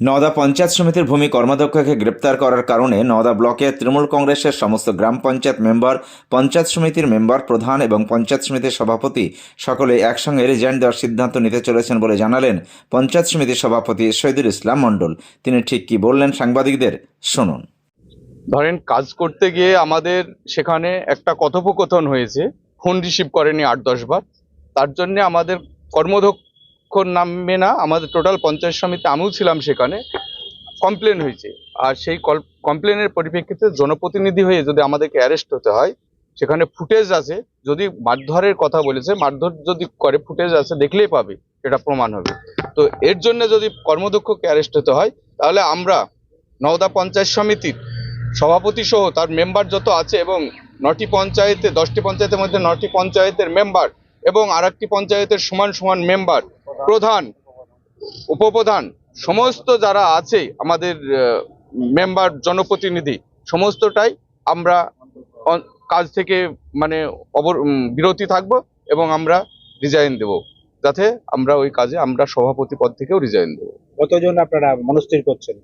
নওদা পঞ্চায়েত সমিতির ভূমি কর্মাধ্যক্ষকে গ্রেপ্তার করার কারণে নওদা ব্লকে তৃণমূল কংগ্রেসের সমস্ত গ্রাম পঞ্চায়েত মেম্বার, পঞ্চায়েত সমিতির মেম্বার প্রধান এবং পঞ্চায়েত সমিতির সভাপতি সকলে একসঙ্গে রিজাইন দেওয়ার সিদ্ধান্ত নিতে চলেছেন বলে জানালেন পঞ্চায়েত সমিতির সভাপতি শহীদুল ইসলাম মণ্ডল। তিনি ঠিক কি বললেন সাংবাদিকদের? শুনুন। ধরেন কাজ করতে গিয়ে আমাদের সেখানে একটা কথোপকথন হয়েছে, ফোন রিসিভ করেনি আট দশ বার। তার জন্য আমাদের কর্মদক্ষ নামবে না। আমাদের টোটাল পঞ্চায়েত সমিতি আমিও ছিলাম সেখানে। কমপ্লেন হয়েছে। আর সেই কমপ্লেনের পরিপ্রেক্ষিতে জনপ্রতিনিধি হয়ে যদি আমাদেরকে অ্যারেস্ট হতে হয়, সেখানে ফুটেজ আছে। যদি মারধরের কথা বলেছে, মারধর যদি করে ফুটেজ আছে, দেখলেই পাবে, এটা প্রমাণ হবে। তো এর জন্য যদি কর্মদক্ষকে অ্যারেস্ট হতে হয়, তাহলে আমরা নওদা পঞ্চায়েত সমিতির সভাপতি সহ তার মেম্বার যত আছে এবং নটি পঞ্চায়েতে, দশটি পঞ্চায়েতের মধ্যে নটি পঞ্চায়েতের মেম্বার এবং আরেকটি পঞ্চায়েতের সমান সমান মেম্বার প্রধান উপপ্রধান সমস্ত যারা আছে আমাদের মেম্বার জনপ্রতিনিধি সমস্তটাই আমরা কাজ থেকে মানে অবর বিরতি থাকব এবং আমরা রিজাইন দেব। যাতে আমরা ওই কাজে আমরা সভাপতি পদ থেকেও রিজাইন দেব। কতজন আপনারা মনস্থির করছেন?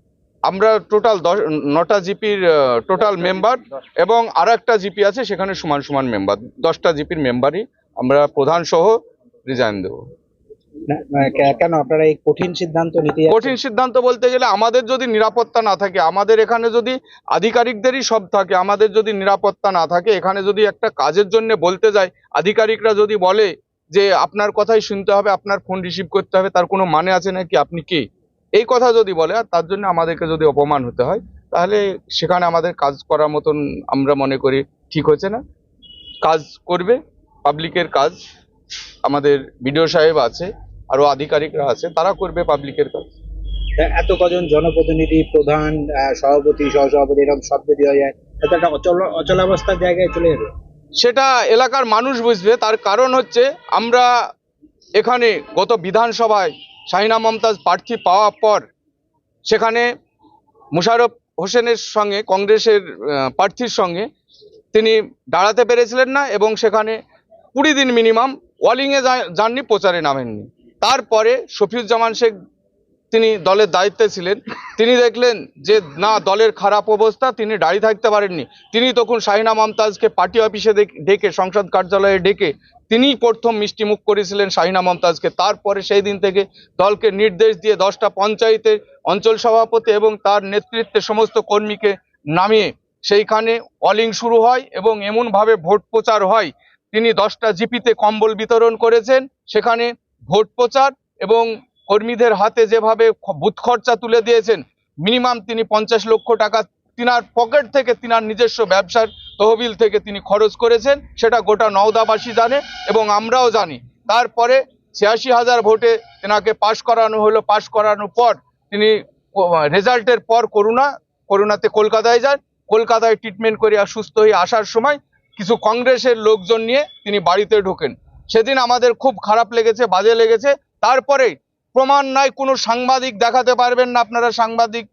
আমরা টোটাল দশ নটা জিপির টোটাল মেম্বার এবং আর একটা জিপি আছে সেখানে সমান সমান মেম্বার দশটা জিপির মেম্বারই আমরা প্রধান সহ রিজাইন দেবো। কেন? আপনারা এই কঠিন সিদ্ধান্ত নিতে কঠিন সিদ্ধান্ত বলতে গেলে আমাদের যদি নিরাপত্তা না থাকে, আমাদের এখানে যদি আধিকারিকদেরই সব থাকে, আমাদের যদি নিরাপত্তা না থাকে, এখানে যদি একটা কাজের জন্য বলতে যায়, আধিকারিকরা যদি বলে যে আপনার কথাই শুনতে হবে, আপনার ফোন রিসিভ করতে হবে, তার কোনো মানে আছে নাকি, আপনি কে? এই কথা যদি বলে, আর তার জন্য আমাদেরকে যদি অপমান হতে হয়, তাহলে সেখানে আমাদের কাজ করার মতন আমরা মনে করি ঠিক হচ্ছে না। কাজ করবে পাবলিকের কাজ, আমাদের বিডিও সাহেব আছে আরও আধিকারিকরা আছে তারা করবে পাবলিকের কাজ। এত কজন জনপ্রতিনিধি প্রধান সভাপতি সহসভাপতি এরকম সব যদি হয়ে যায় একটা অচল অচলাবস্থার জায়গায় চলে যাবে। সেটা এলাকার মানুষ বুঝবে তার কারণ হচ্ছে আমরা এখানে গত বিধানসভায় শাহিনা মমতাজ প্রার্থী পাওয়ার পর সেখানে মুশারফ হোসেনের সঙ্গে কংগ্রেসের প্রার্থীর সঙ্গে তিনি দাঁড়াতে পেরেছিলেন না এবং সেখানে কুড়ি দিন মিনিমাম ওয়ালিংয়ে যাননি প্রচারে নামেননি। তারপরে শফিউজ্জামান শেখ তিনি দলের দায়িত্বে ছিলেন। তিনি দেখলেন যে না, দলের খারাপ অবস্থা, তিনি দাঁড়িয়ে থাকতে পারেননি। তিনি তখন শাহিনা মমতাজকে পার্টি অফিসে ডেকে, সংসদ কার্যালয়ে ডেকে তিনি প্রথম মিষ্টিমুখ করেছিলেন শাহিনা মমতাজকে। তারপরে সেই দিন থেকে দলকে নির্দেশ দিয়ে দশটা পঞ্চায়েতে অঞ্চল সভাপতি এবং তার নেতৃত্বে সমস্ত কর্মীকে নামিয়ে সেইখানে অলিং শুরু হয় এবং এমনভাবে ভোট প্রচার হয়। তিনি দশটা জিপিতে কম্বল বিতরণ করেছেন। সেখানে ভোট প্রচার এবং কর্মীদের হাতে যেভাবে বুথ খরচা তুলে দিয়েছেন মিনিমাম তিনি পঞ্চাশ লক্ষ টাকা তিনার পকেট থেকে তিনার নিজস্ব ব্যবসার তহবিল থেকে তিনি খরচ করেছেন, সেটা গোটা নওদাবাসী জানে এবং আমরাও জানি। তারপরে ছিয়াশি হাজার ভোটে তেনাকে পাশ করানো হলো, পাশ করানোর পর তিনি রেজাল্টের পর করুণা, করুণাতে কলকাতায় যান। কলকাতায় ট্রিটমেন্ট করে আর সুস্থ হয়ে আসার সময় কিছু কংগ্রেসের লোকজন নিয়ে তিনি বাড়িতে ঢোকেন। সেদিন আমাদের খুব খারাপ লেগেছে, বাজে লেগেছে। তারপরে প্রমাণ নাই কোনো সাংবাদিক দেখাতে পারবেন না, আপনারা সাংবাদিক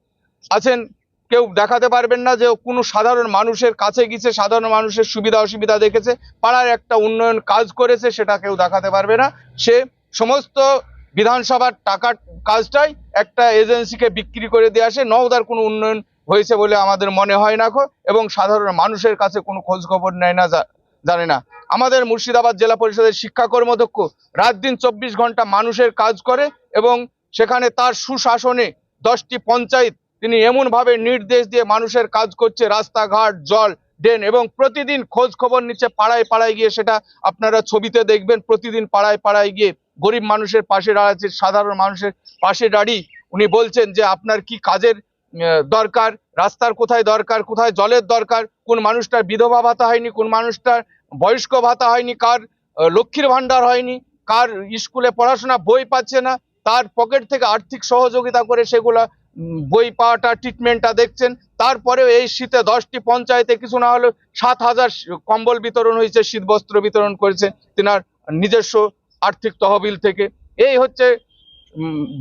আছেন, কেউ দেখাতে পারবেন না যে কোনো সাধারণ মানুষের কাছে গিয়েছে, সাধারণ মানুষের সুবিধা অসুবিধা দেখেছে, পাড়ার একটা উন্নয়ন কাজ করেছে, সেটা কেউ দেখাতে পারবে না। সে সমস্ত বিধানসভার টাকার কাজটাই একটা এজেন্সিকে বিক্রি করে দিয়ে আসে, নওদার কোনো উন্নয়ন হয়েছে বলে আমাদের মনে হয় না এবং সাধারণ মানুষের কাছে কোনো খোঁজ খবর নেয় না জা- জানে না। আমাদের মুর্শিদাবাদ জেলা পরিষদের শিক্ষা কর্মদক্ষ রাত দিন চব্বিশ ঘণ্টা মানুষের কাজ করে এবং সেখানে তার সুশাসনে দশটি পঞ্চায়েত তিনি এমনভাবে নির্দেশ দিয়ে মানুষের কাজ করছে, রাস্তাঘাট, জল, ড্রেন এবং প্রতিদিন খোঁজ খবর নিচ্ছে, পাড়ায় পাড়ায় গিয়ে সেটা আপনারা ছবিতে দেখবেন, প্রতিদিন পাড়ায় পাড়ায় গিয়ে গরিব মানুষের পাশে দাঁড়াচ্ছে, সাধারণ মানুষের পাশে দাঁড়িয়ে উনি বলছেন যে আপনার কি কাজের দরকার? রাস্তার কোথায় দরকার? কোথায় জলের দরকার? কোন মানুষটার বিধবা ভাতা হয়নি? কোন মানুষটার বয়স্ক ভাতা হয়নি, কার লক্ষ্মীর ভান্ডার হয়নি, কার স্কুলে পড়াশোনা বই পাচ্ছে না, তার পকেট থেকে আর্থিক সহযোগিতা করে সেগুলা বই পাওয়াটা ট্রিটমেন্টটা দেখছেন, তারপরেও এই শীতে দশটি পঞ্চায়েতে কিছু না হলেও সাত হাজার কম্বল বিতরণ হয়েছে শীত বস্ত্র বিতরণ করেছে, তিনার নিজস্ব আর্থিক তহবিল থেকে। এই হচ্ছে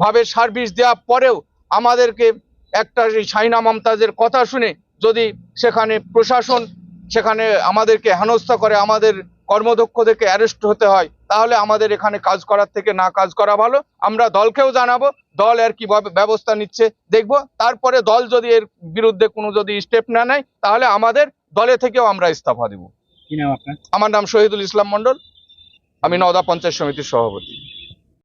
ভাবে সার্ভিস দেওয়ার পরেও আমাদেরকে একটা সেই সাইনা মমতাজের কথা শুনে যদি সেখানে প্রশাসন সেখানে আমাদেরকে হেনস্থা করে আমাদের কর্মদক্ষদেরকে অ্যারেস্ট হতে হয় তাহলে আমাদের এখানে কাজ করার থেকে না কাজ করা ভালো। আমরা দলকেও জানাব দল এর কীভাবে ব্যবস্থা নিচ্ছে দেখব। তারপরে দল যদি এর বিরুদ্ধে কোনো যদি স্টেপ না নেয় তাহলে আমাদের দলে থেকেও আমরা ইস্তফা দেব। কি আমার নাম শহীদুল ইসলাম মন্ডল আমি নওদা পঞ্চায়েত সমিতির সভাপতি।